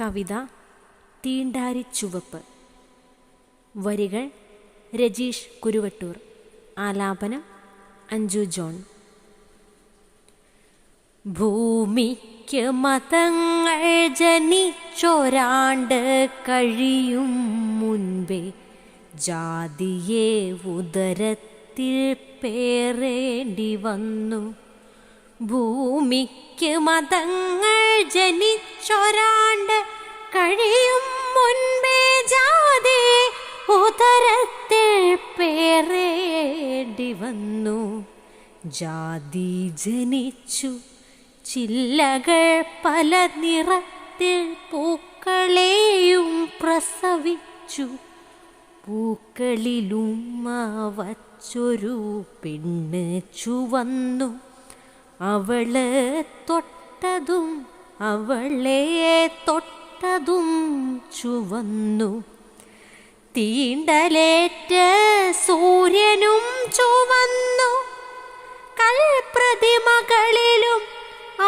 കവിത തീണ്ടാരി ചുവപ്പ് വരികൾ രജീഷ് കുരുവട്ടൂർ. ആലാപനം അഞ്ജു ജോൺ. ഭൂമിക്ക് മതങ്ങൾ ജനിച്ചൊരാണ്ട് കഴിയും മുൻപേ ജാതിയെ ഉദരത്തിൽ പേറേണ്ടി വന്നു. ഭൂമിക്ക് മതങ്ങൾ ജനിച്ചൊരാണ്ട് കഴിയും മുൻപേ ജാതി ഉദരത്തിൽ പേറേണ്ടി വന്നു ജാതി ജനിച്ചു ചില്ലകൾ പല നിറത്തിൽ പൂക്കളെയും പ്രസവിച്ചു. പൂക്കളിലുമ്മ വച്ചൊരു പെണ്ണ് ചുവന്നു. അവൾ തൊട്ടതും അവളെ തൊട്ടതും ചുവന്നു. തീണ്ടലേറ്റ സൂര്യനും ചുവന്നു. കൽപ്രതിമകളിലും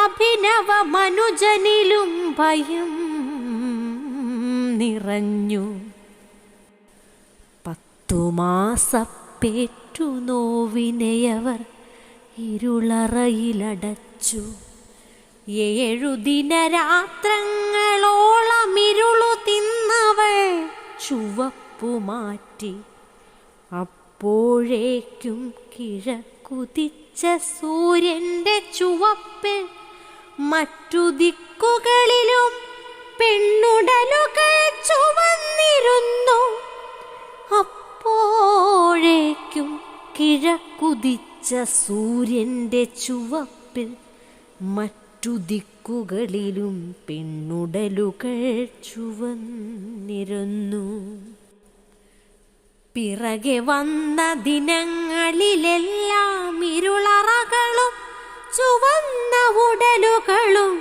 അഭിനവ മനുജനിലും ഭയം നിറഞ്ഞു. പത്തുമാസപ്പേറ്റു നോവിനെയവർ ഇരുളറയിലടച്ചു. ഇരുളു തിന്നവൾ ചുവപ്പു മാറ്റി. അപ്പോഴേക്കും കിഴക്കുതിച്ച സൂര്യന്റെ ചുവപ്പിൽ മറ്റു ദിക്കുകളിലും പെണ്ണുടലുകൾ ചുവന്നിരുന്നു. അപ്പോഴേക്കും കിഴക്കുതിച്ച സൂര്യന്റെ ചുവപ്പിൽ മറ്റു ദിക്കുകളിലും പെണ്ണുടലുകൾ ചുവന്നിരുന്നു. പിറകെ വന്ന ദിനങ്ങളിലെല്ലാം ഇരുളറകളും ചുവന്ന ഉടലുകളും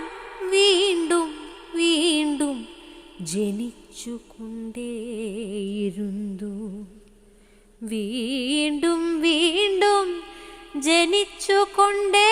വീണ്ടും വീണ്ടും ജനിച്ചുകൊണ്ടേയിരുന്നു. വീണ്ടും വീണ്ടും ജനിച്ചുകൊണ്ടേ